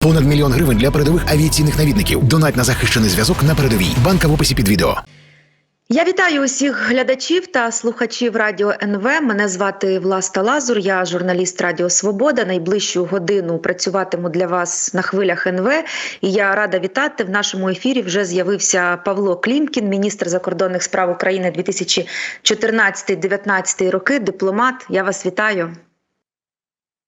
Понад мільйон гривень для передових авіаційних навідників. Донать на захищений зв'язок на передовій. Банка в описі під відео. Я вітаю усіх глядачів та слухачів Радіо НВ. Мене звати Власта Лазур. Я журналіст Радіо Свобода. Найближчу годину працюватиму для вас на хвилях НВ. І я рада вітати в нашому ефірі. Вже з'явився Павло Клімкін, міністр закордонних справ України 2014-2019 роки. Дипломат. Я вас вітаю.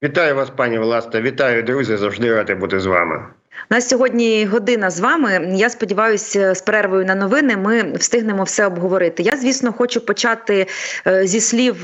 Вітаю вас, пані Власта. Вітаю, друзі. Завжди радий бути з вами. У нас сьогодні година з вами. Я сподіваюся, з перервою на новини ми встигнемо все обговорити. Я, звісно, хочу почати е, зі слів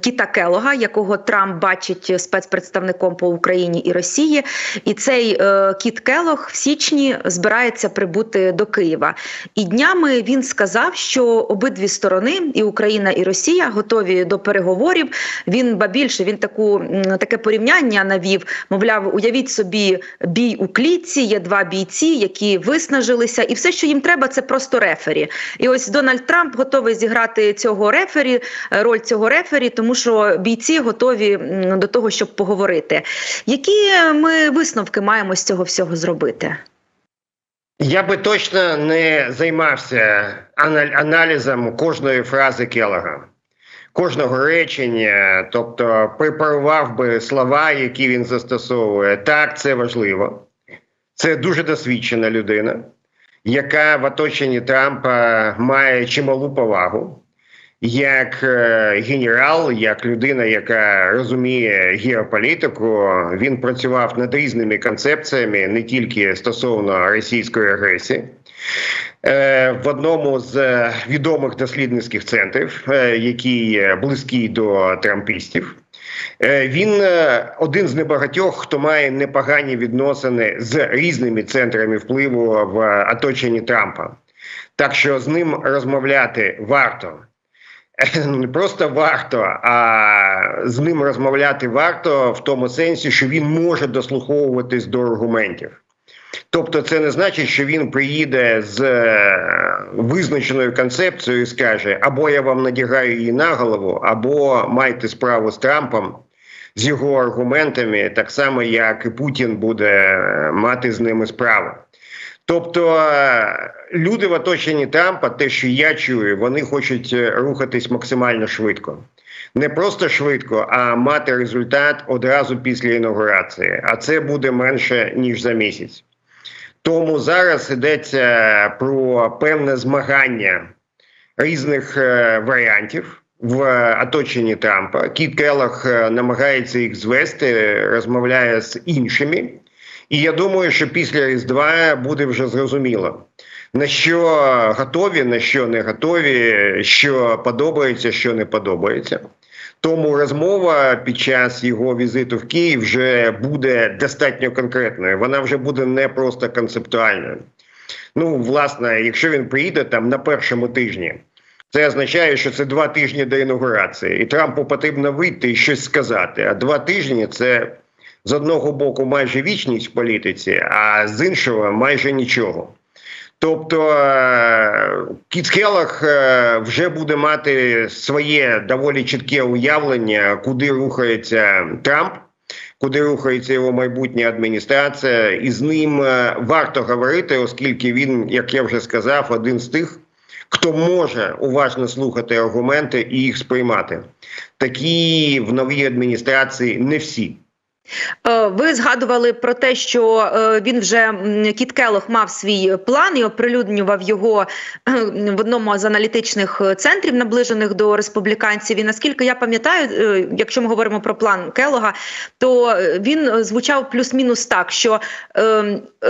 Кіта Келога, якого Трамп бачить спецпредставником по Україні і Росії. І цей е, Кіт Келог в січні збирається прибути до Києва. І днями він сказав, що обидві сторони, і Україна, і Росія, готові до переговорів. Він ба більше він таку таке порівняння навів. Мовляв, уявіть собі бій у клітці. Є два бійці, які виснажилися, і все, що їм треба, це просто рефері. І ось Дональд Трамп готовий зіграти цього рефері, е, роль цього рефері, тому що бійці готові до того, щоб поговорити. Які ми висновки маємо з цього всього зробити? Я би точно не займався аналізом кожної фрази Келлога, кожного речення, тобто препарував би слова, які він застосовує. Так, це важливо. Це дуже досвідчена людина, яка в оточенні Трампа має чималу повагу. Як е, генерал, як людина, яка розуміє геополітику, він працював над різними концепціями, не тільки стосовно російської агресії. Е, В одному з е, відомих дослідницьких центрів, який близький до трампістів, він е, один з небагатьох, хто має непогані відносини з різними центрами впливу в оточенні Трампа. Так що з ним розмовляти варто. Ну, не просто варто, а з ним розмовляти варто в тому сенсі, що він може дослуховуватись до аргументів. Тобто, це не значить, що він приїде з е, визначеною концепцією і скаже: або я вам надягаю її на голову, або майте справу з Трампом з його аргументами, так само як і Путін буде е, мати з ними справу. Тобто е, люди в оточенні Трампа, те, що я чую, вони хочуть рухатись максимально швидко. Не просто швидко, а мати результат одразу після інаугурації. А це буде менше ніж за місяць. Тому зараз йдеться про певне змагання різних е, варіантів в оточенні Трампа. Кіт Келлог е, намагається їх звести, розмовляє з іншими. І я думаю, що після Різдва буде вже зрозуміло, на що готові, на що не готові, що подобається, що не подобається. Тому розмова під час його візиту в Київ вже буде достатньо конкретною. Вона вже буде не просто концептуальною. Ну, власне, якщо він приїде там на першому тижні, це означає, що це два тижні до інаугурації, і Трампу потрібно вийти і щось сказати. А два тижні це з одного боку майже вічність в політиці, а з іншого майже нічого. Тобто е, Кіт Келлог е, вже буде мати своє доволі чітке уявлення, куди рухається Трамп, куди рухається його майбутня адміністрація, і з ним е, варто говорити, оскільки він, як я вже сказав, один з тих, хто може уважно слухати аргументи і їх сприймати. Такі в новій адміністрації не всі. Е, Ви згадували про те, що е, він вже Кіт Келох мав свій план і оприлюднював його е, в одному з аналітичних центрів, наближених до республіканців. І наскільки я пам'ятаю, якщо ми говоримо про план Келога, то він звучав плюс-мінус так, що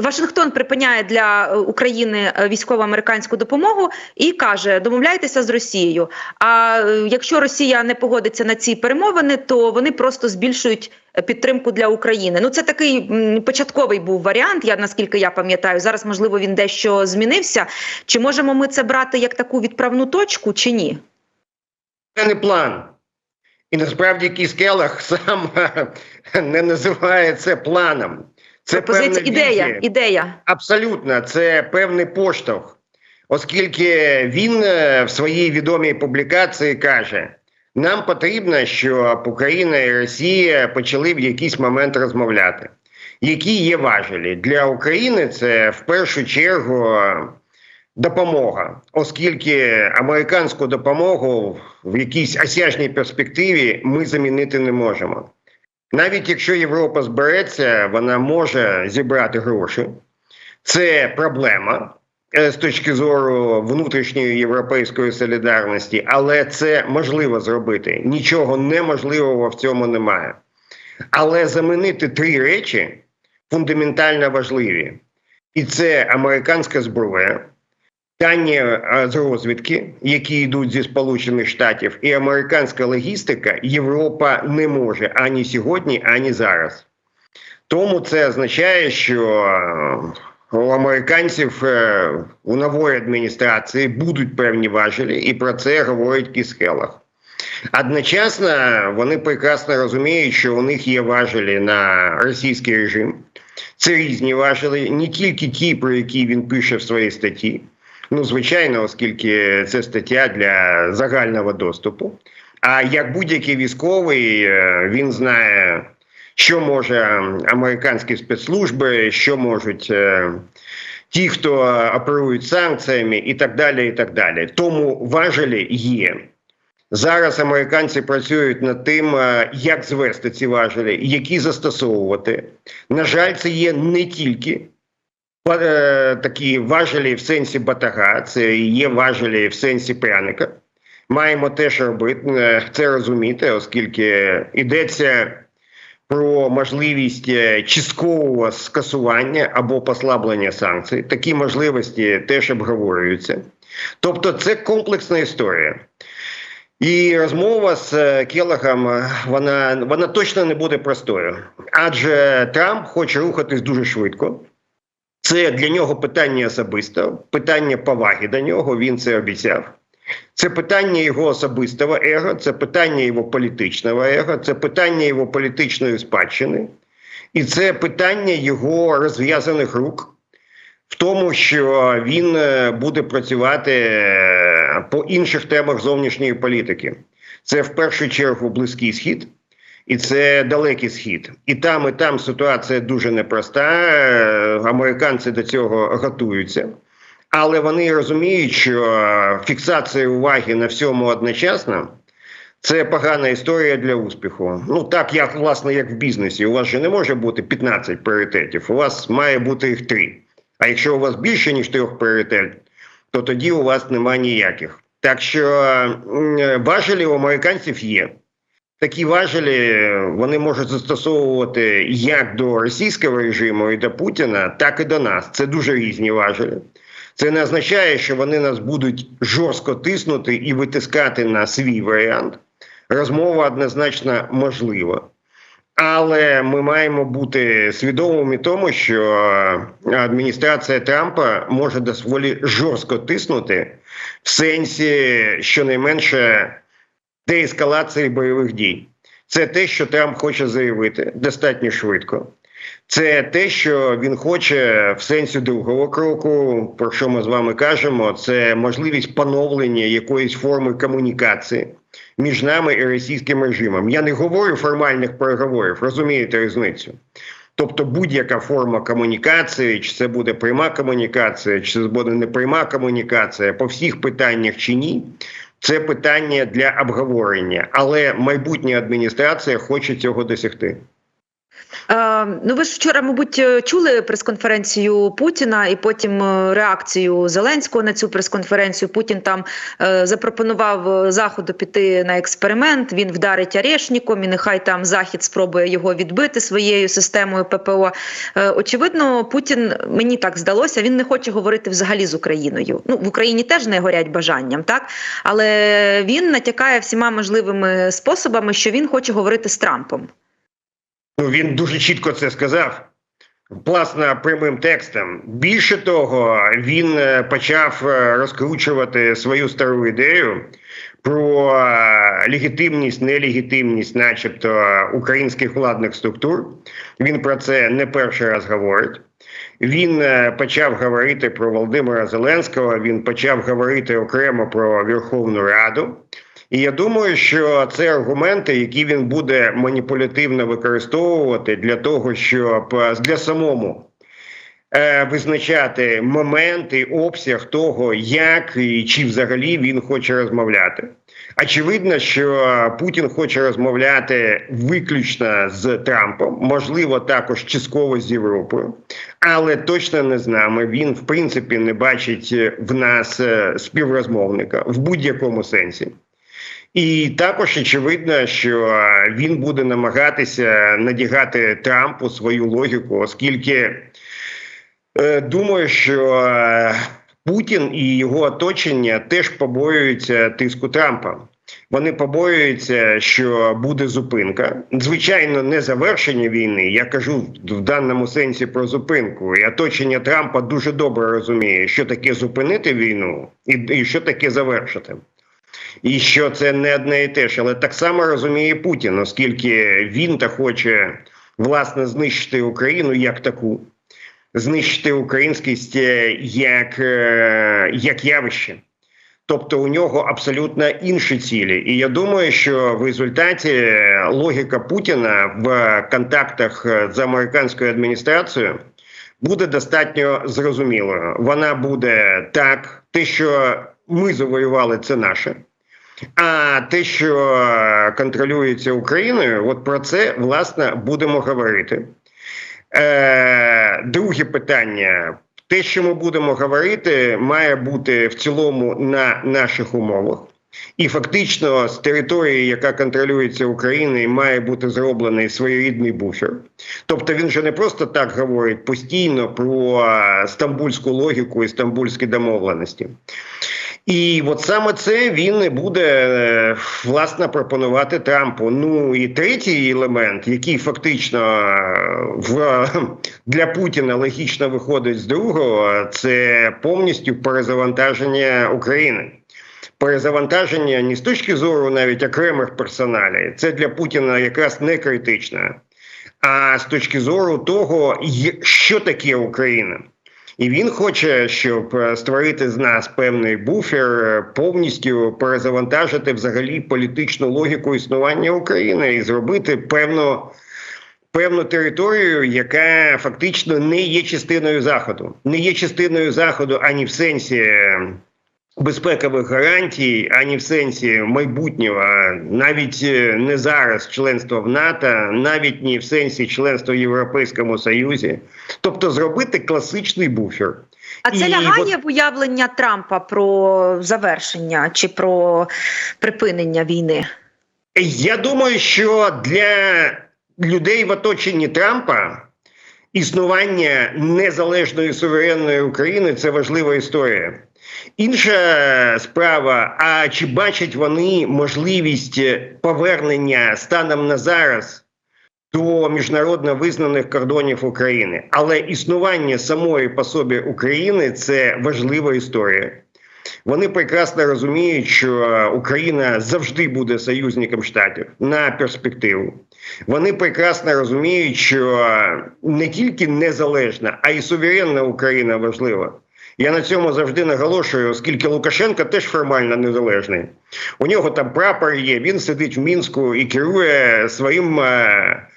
Вашингтон припиняє для України військово-американську допомогу і каже: домовляйтеся з Росією. А якщо Росія не погодиться на ці перемовини, то вони просто збільшують підтримку для України. Ну це такий початковий був варіант. Я наскільки я пам'ятаю, зараз можливо він дещо змінився. Чи можемо ми це брати як таку відправну точку, чи ні? Це не план. І насправді Кіс Келлог сам не називає це планом. Це певна ідея, візія. ідея. Абсолютно, це певний поштовх, оскільки він е, в своїй відомій публікації каже: нам потрібно, щоб Україна і Росія почали в якийсь момент розмовляти. Які є важелі для України? Це в першу чергу допомога, оскільки американську допомогу в якійсь осяжній перспективі ми замінити не можемо. Навіть якщо Європа збереться, вона може зібрати гроші. Це проблема з точки зору внутрішньої європейської солідарності, але це можливо зробити. Нічого неможливого в цьому немає. Але замінити три речі фундаментально важливі: і це американська зброя, дані е, з розвідки, які йдуть зі Сполучених Штатів, і американська логістика Європа не може ані сьогодні, ані зараз. Тому це означає, що е, у американців е, у нової адміністрації будуть певні важелі, і про це говорить Кіс Хеллах. Одночасно вони прекрасно розуміють, що у них є важелі на російський режим. Це різні важелі, не тільки ті, про які він пише в своїй статті. Ну, звичайно, оскільки це стаття для загального доступу. А як будь-який військовий, е, він знає, що може американські спецслужби, що можуть е, ті, хто оперують санкціями, і так далі. і так далі. Тому важелі є. Зараз американці працюють над тим, е, як звести ці важелі, які застосовувати. На жаль, це є не тільки е, такі важелі в сенсі батага, це є важелі в сенсі пряника. Маємо теж робити це розуміти, оскільки йдеться про можливість е, часткового скасування або послаблення санкцій. Такі можливості теж обговорюються. Тобто, це комплексна історія. І розмова з е, е, вона вона точно не буде простою, адже Трамп хоче рухатись дуже швидко. Це для нього питання особисто, питання поваги до нього. Він це обіцяв. Це питання його особистого его, це питання його політичного его, це питання його політичної спадщини, і це питання його розв'язаних рук в тому, що він е, буде працювати е, по інших темах зовнішньої політики. Це в першу чергу близький схід. І це далекий схід, і там, і там ситуація дуже непроста. Е, Американці до цього готуються, але вони розуміють, що фіксація уваги на всьому одночасно це погана історія для успіху. Ну так як власне як в бізнесі. У вас же не може бути 15 пріоритетів. У вас має бути їх три. А якщо у вас більше ніж трьох пріоритетів, то тоді у вас немає ніяких. Так що важелі у американців є. Такі важелі вони можуть застосовувати як до російського режиму і до Путіна, так і до нас. Це дуже різні важелі. Це не означає, що вони нас будуть жорстко тиснути і витискати на свій варіант. Розмова однозначно можлива. Але ми маємо бути свідомими тому, що адміністрація Трампа може доволі жорстко тиснути в сенсі щонайменше деескалації бойових дій. Це те, що Трамп хоче заявити достатньо швидко. Це те, що він хоче в сенсі другого кроку, про що ми з вами кажемо, це можливість поновлення якоїсь форми комунікації між нами і російським режимом. Я не говорю формальних переговорів, розумієте різницю. Тобто будь-яка форма комунікації, чи це буде пряма комунікація, чи це буде непряма комунікація по всіх питаннях чи ні, це питання для обговорення. Але майбутня адміністрація хоче цього досягти. Е, ну, ви ж вчора, мабуть, чули прес-конференцію Путіна і потім е, реакцію Зеленського на цю прес-конференцію. Путін там е, запропонував Заходу піти на експеримент. Він вдарить Арешніком, і нехай там Захід спробує його відбити своєю системою ППО. Е, очевидно, Путін мені так здалося. Він не хоче говорити взагалі з Україною. Ну в Україні теж не горять бажанням, так але він натякає всіма можливими способами, що він хоче говорити з Трампом. Ну, він дуже чітко це сказав. Власне, прямим текстом. Більше того, він е, почав е, розкручувати свою стару ідею про е, легітимність, нелегітимність, начебто, українських владних структур. Він про це не перший раз говорить. Він почав говорити про Володимира Зеленського. Він почав говорити окремо про Верховну Раду. І я думаю, що це аргументи, які він буде маніпулятивно використовувати для того, щоб е, для самому е, визначати момент і обсяг того, як і чи взагалі він хоче розмовляти. Очевидно, що Путін хоче розмовляти виключно з Трампом, можливо, також частково з Європою, але точно не з нами. Він в принципі не бачить в нас е, співрозмовника в будь-якому сенсі. І також очевидно, що він буде намагатися надягати Трампу свою логіку, оскільки е, думаю, що е, Путін і його оточення теж побоюються тиску Трампа. Вони побоюються, що буде зупинка. Звичайно, не завершення війни. Я кажу в даному сенсі про зупинку. І оточення Трампа дуже добре розуміє, що таке зупинити війну і, і що таке завершити. І що це не одне і те ж, але так само розуміє Путін, оскільки він та хоче власне знищити Україну як таку, знищити українськість е, як, е, як явище. Тобто у нього абсолютно інші цілі, і я думаю, що в результаті логіка Путіна в контактах з американською адміністрацією буде достатньо зрозумілою. Вона буде так, те, що ми завоювали, це наше. А те, що контролюється Україною, от про це власне будемо говорити. Е, Друге питання: те, що ми будемо говорити, має бути в цілому на наших умовах. І фактично з території, яка контролюється Україною, має бути зроблений своєрідний буфер. Тобто він же не просто так говорить постійно про стамбульську логіку і стамбульські домовленості. І от саме це він буде е, власне пропонувати Трампу. Ну і третій елемент, який фактично е, в для Путіна логічно виходить з другого, це повністю перезавантаження України. Перезавантаження не з точки зору навіть окремих персоналів, це для Путіна якраз не критично, а з точки зору того, що таке Україна. І він хоче, щоб е, створити з нас певний буфер, е, повністю перезавантажити взагалі політичну логіку існування України і зробити певну. Певну територію, яка фактично не є частиною заходу, не є частиною заходу ані в сенсі е, безпекових гарантій, ані в сенсі майбутнього, навіть не зараз членство в НАТО, навіть не в сенсі членства в Європейському Союзі, тобто зробити класичний буфер. А це І лягає от- в уявлення Трампа про завершення чи про припинення війни? Я думаю, що для людей в оточенні Трампа існування незалежної суверенної України це важлива історія. Інша справа: а чи бачать вони можливість повернення станом на зараз до міжнародно визнаних кордонів України? Але існування самої по собі України це важлива історія. Вони прекрасно розуміють, що Україна завжди буде союзником штатів на перспективу. Вони прекрасно розуміють, що не тільки незалежна, а й суверенна Україна важлива. Я на цьому завжди наголошую, оскільки Лукашенко теж формально незалежний. У нього там прапор є, він сидить в мінську і керує своїм. е,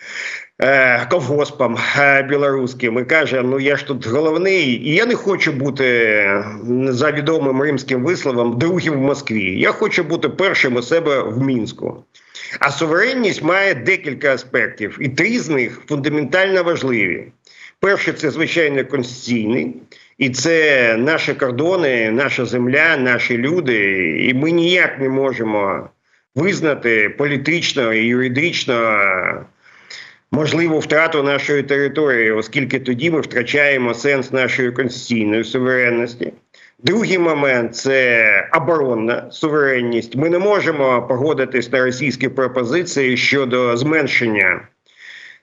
е, Колгоспом е, білоруським і каже: Ну я ж тут головний, і я не хочу бути за відомим римським висловом другим в Москві. Я хочу бути першим у себе в мінську. А суверенність має декілька аспектів, і три з них фундаментально важливі. Перше, це звичайно конституційний, і це наші кордони, наша земля, наші люди. І ми ніяк не можемо визнати політично і юридично можливу втрату нашої території, оскільки тоді ми втрачаємо сенс нашої конституційної суверенності. Другий момент це оборонна суверенність. Ми не можемо погодитись на російські пропозиції щодо зменшення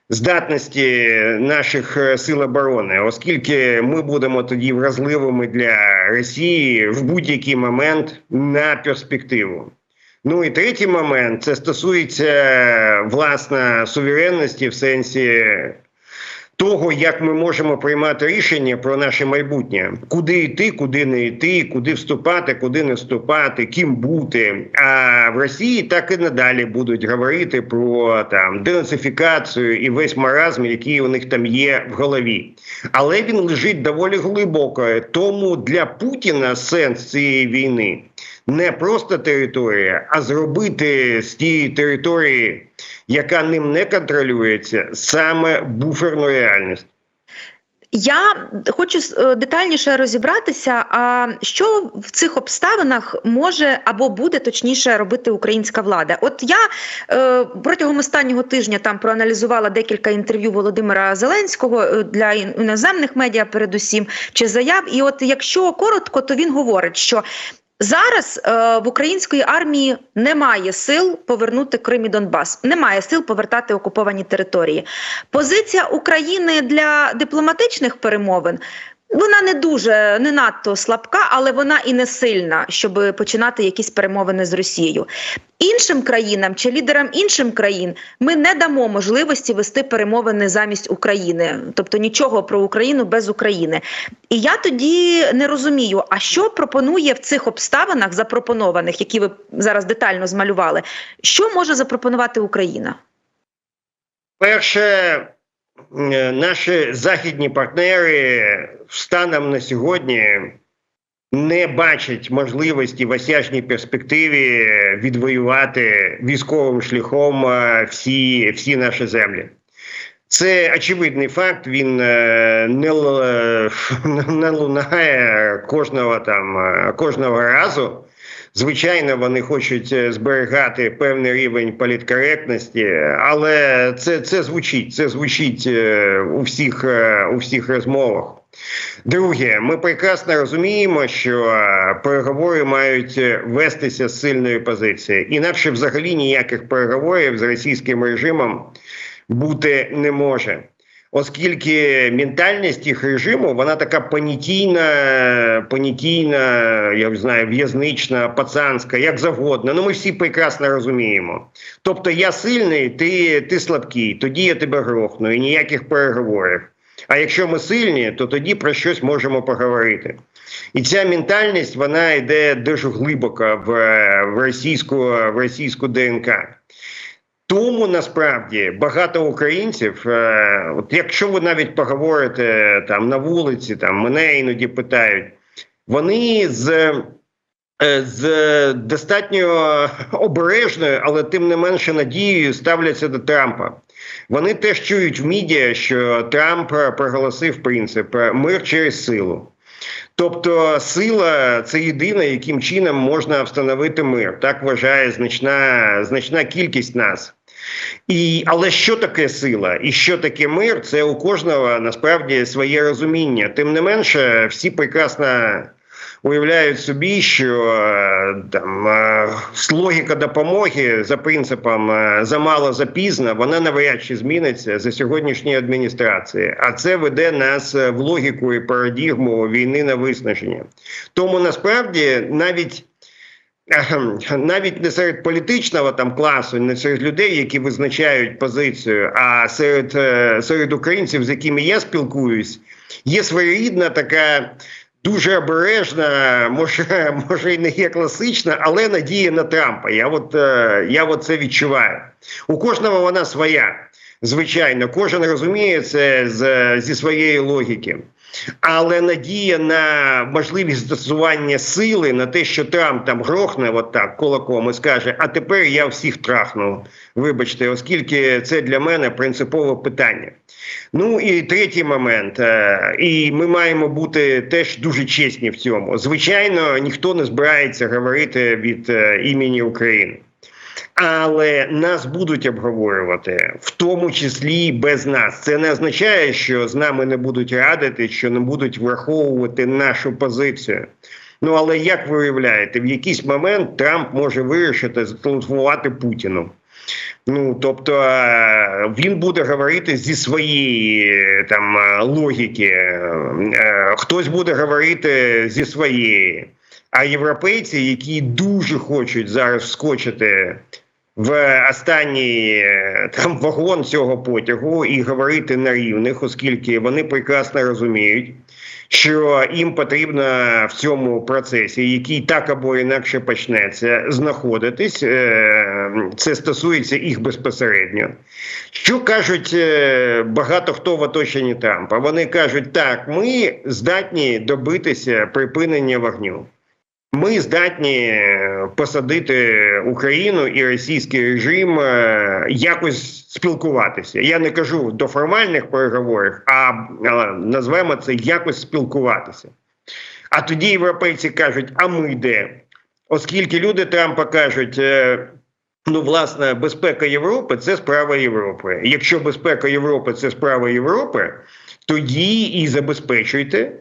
здатності наших е, сил оборони, оскільки ми будемо тоді вразливими для Росії в будь-який момент на перспективу. Ну і третій момент це стосується власне суверенності в сенсі того, як ми можемо приймати рішення про наше майбутнє, куди йти, куди не йти, куди вступати, куди не вступати, ким бути. А в Росії так і надалі будуть говорити про там денацифікацію і весь маразм, який у них там є в голові. Але він лежить доволі глибоко. Тому для Путіна сенс цієї війни не просто територія, а зробити з тієї території, яка ним не контролюється, саме буферну реальність. Я хочу е, детальніше розібратися. А що в цих обставинах може або буде точніше робити українська влада? От я е, протягом останнього тижня там проаналізувала декілька інтерв'ю Володимира Зеленського е, для іноземних медіа, передусім чи заяв. І от якщо коротко, то він говорить, що Зараз е, в української армії немає сил повернути Крим і Донбас, немає сил повертати окуповані території. Позиція України для дипломатичних перемовин. Вона не дуже не надто слабка, але вона і не сильна, щоб починати якісь перемовини з Росією. Іншим країнам чи лідерам іншим країн ми не дамо можливості вести перемовини замість України, тобто нічого про Україну без України. І я тоді не розумію, а що пропонує в цих обставинах запропонованих, які ви зараз детально змалювали, що може запропонувати Україна? Перше, наші західні партнери станом на сьогодні не бачать можливості в осяжній перспективі відвоювати військовим шляхом е, всі, всі наші землі. Це очевидний факт. Він е, не, е, не лунає кожного там е, кожного разу. Звичайно, вони хочуть е, зберігати певний рівень політкоректності, але це, це звучить. Це звучить е, у всіх, е, у всіх розмовах. Друге, ми прекрасно розуміємо, що переговори мають вестися з сильної позиції. Інакше взагалі ніяких переговорів з російським режимом бути не може. Оскільки ментальність їх режиму вона така понятійна, понятійна, я не знаю, в'язнична, пацанська, як завгодно. Ну ми всі прекрасно розуміємо. Тобто я сильний, ти, ти слабкий, тоді я тебе грохну і ніяких переговорів. А якщо ми сильні, то тоді про щось можемо поговорити. І ця ментальність вона йде дуже глибоко в, в російську в російську ДНК. Тому насправді багато українців, е, от якщо ви навіть поговорите там на вулиці, там мене іноді питають, вони з, е, з достатньо обережною, але тим не менше надією ставляться до Трампа. Вони теж чують в мідіа, що Трамп проголосив принцип мир через силу. Тобто сила це єдине, яким чином можна встановити мир. Так вважає значна, значна кількість нас. І, але що таке сила і що таке мир, це у кожного насправді своє розуміння. Тим не менше, всі прекрасно уявляють собі, що е, там е, логіка допомоги за принципом е, замало запізно, вона навряд чи зміниться за сьогоднішньої адміністрації. А це веде нас в логіку і парадігму війни на виснаження. Тому насправді навіть. Навіть не серед політичного там класу, не серед людей, які визначають позицію, а серед, серед українців, з якими я спілкуюсь, є своєрідна така дуже обережна, може, може і не є класична, але надія на Трампа. Я от, е, я от це відчуваю. У кожного вона своя. Звичайно, кожен розуміє це з, зі своєї логіки. Але надія на можливість застосування сили, на те, що Трамп там грохне отак кулаком і скаже: а тепер я всіх трахну. Вибачте, оскільки це для мене принципове питання. Ну і третій момент, е, і ми маємо бути теж дуже чесні в цьому. Звичайно, ніхто не збирається говорити від е, імені України. Але нас будуть обговорювати, в тому числі без нас. Це не означає, що з нами не будуть радити, що не будуть враховувати нашу позицію. Ну але як ви уявляєте, в якийсь момент Трамп може вирішити зателефонувати Путіну. Ну тобто е, він буде говорити зі своєї е, там е, логіки, хтось буде говорити зі своєї. А європейці, які дуже хочуть зараз вскочити в останній е, там вагон цього потягу і говорити на рівних, оскільки вони прекрасно розуміють, що їм потрібно в цьому процесі, який так або інакше почнеться, знаходитись. Е, Це стосується їх безпосередньо. Що кажуть е, багато хто в оточенні Трампа? Вони кажуть, так, ми здатні добитися припинення вогню. Ми здатні е, посадити Україну і російський режим е, якось спілкуватися. Я не кажу до формальних переговорів, а е, назвемо це якось спілкуватися. А тоді європейці кажуть: а ми де? Оскільки люди Трампа кажуть. Ну, власне, безпека Європи це справа Європи. Якщо безпека Європи це справа Європи, тоді і забезпечуйте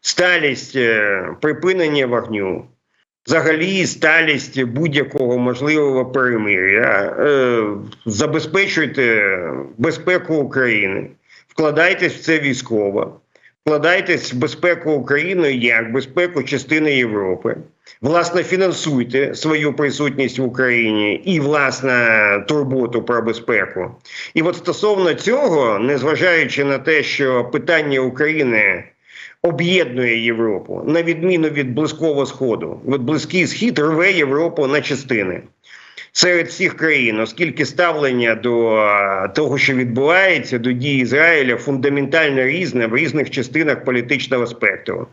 сталість припинення вогню, взагалі сталість будь-якого можливого перемир'я, е, забезпечуйте безпеку України, вкладайтесь в це військово, вкладайтесь в безпеку України як безпеку частини Європи. Власне, фінансуйте свою присутність в Україні і власне турботу про безпеку. І от стосовно цього, незважаючи на те, що питання України об'єднує Європу, на відміну від близького сходу, от близький схід рве Європу на частини. Серед всіх країн, оскільки ставлення до е, того, що відбувається, до дії Ізраїля фундаментально різне в різних частинах політичного спектру.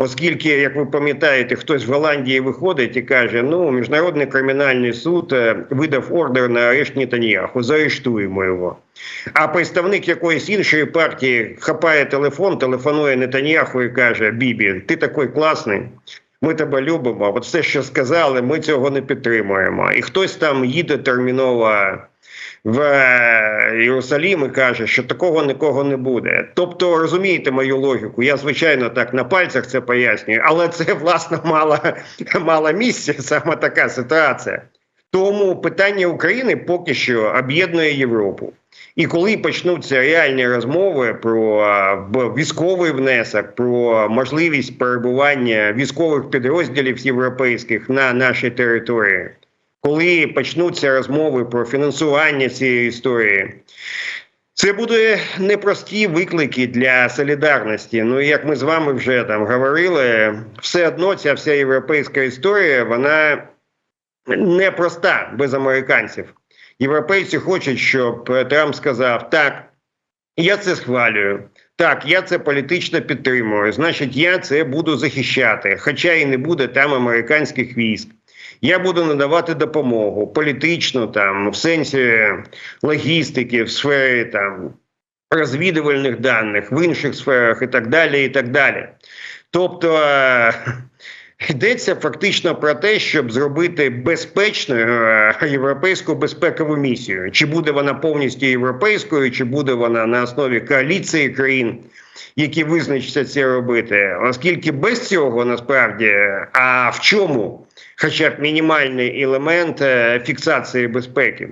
Оскільки, як ви пам'ятаєте, хтось в Голландії виходить і каже: ну, міжнародний кримінальний суд е, видав ордер на арешт Нетаньяху, заарештуємо його. А представник якоїсь іншої партії хапає телефон, телефонує Нетаньяху і каже: Бібі, ти такий класний. Ми тебе любимо. От все, що сказали, ми цього не підтримуємо. І хтось там їде терміново в Єрусалім і каже, що такого нікого не буде. Тобто, розумієте мою логіку. Я звичайно так на пальцях це пояснюю, але це власне мало, мало місця, саме така ситуація. Тому питання України поки що об'єднує Європу. І коли почнуться реальні розмови про військовий внесок, про можливість перебування військових підрозділів європейських на нашій території, коли почнуться розмови про фінансування цієї історії, це буде непрості виклики для солідарності. Ну як ми з вами вже там говорили, все одно ця вся європейська історія, вона непроста без американців. Європейці хочуть, щоб Трамп сказав: так, я це схвалюю. Так, я це політично підтримую. Значить, я це буду захищати, хоча і не буде там американських військ. Я буду надавати допомогу політичну, там в сенсі логістики, в сфері там розвідувальних даних, в інших сферах і так далі. і так далі. Тобто е, йдеться фактично про те, щоб зробити безпечною е, європейську безпекову місію. Чи буде вона повністю європейською, чи буде вона на основі коаліції країн, які визначаться це робити, оскільки без цього насправді, а в чому? Хоча б мінімальний елемент е, фіксації безпеки.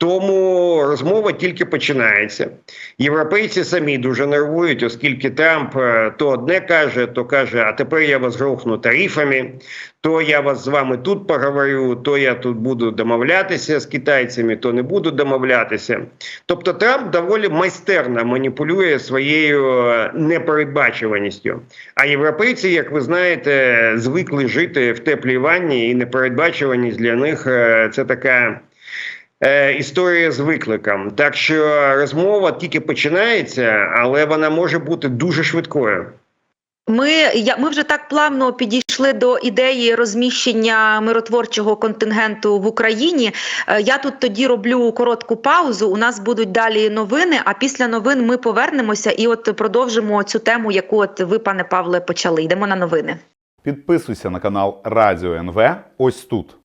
Тому розмова тільки починається. Європейці самі дуже нервують, оскільки Трамп е, то одне каже, то каже: а тепер я вас грохну тарифами, то я вас з вами тут поговорю, то я тут буду домовлятися з китайцями, то не буду домовлятися. Тобто Трамп доволі майстерно маніпулює своєю е, непередбачуваністю. А європейці, як ви знаєте, звикли жити в теплій ванні, і непередбачуваність для них е, це така. Е, історія з викликом. Так що розмова тільки починається, але вона може бути дуже швидкою. Ми, я, ми вже так плавно підійшли до ідеї розміщення миротворчого контингенту в Україні. Е, Я тут тоді роблю коротку паузу. У нас будуть далі новини. А після новин ми повернемося і от продовжимо цю тему, яку от ви, пане Павле, почали. Йдемо на новини. Підписуйся на канал Радіо НВ ось тут.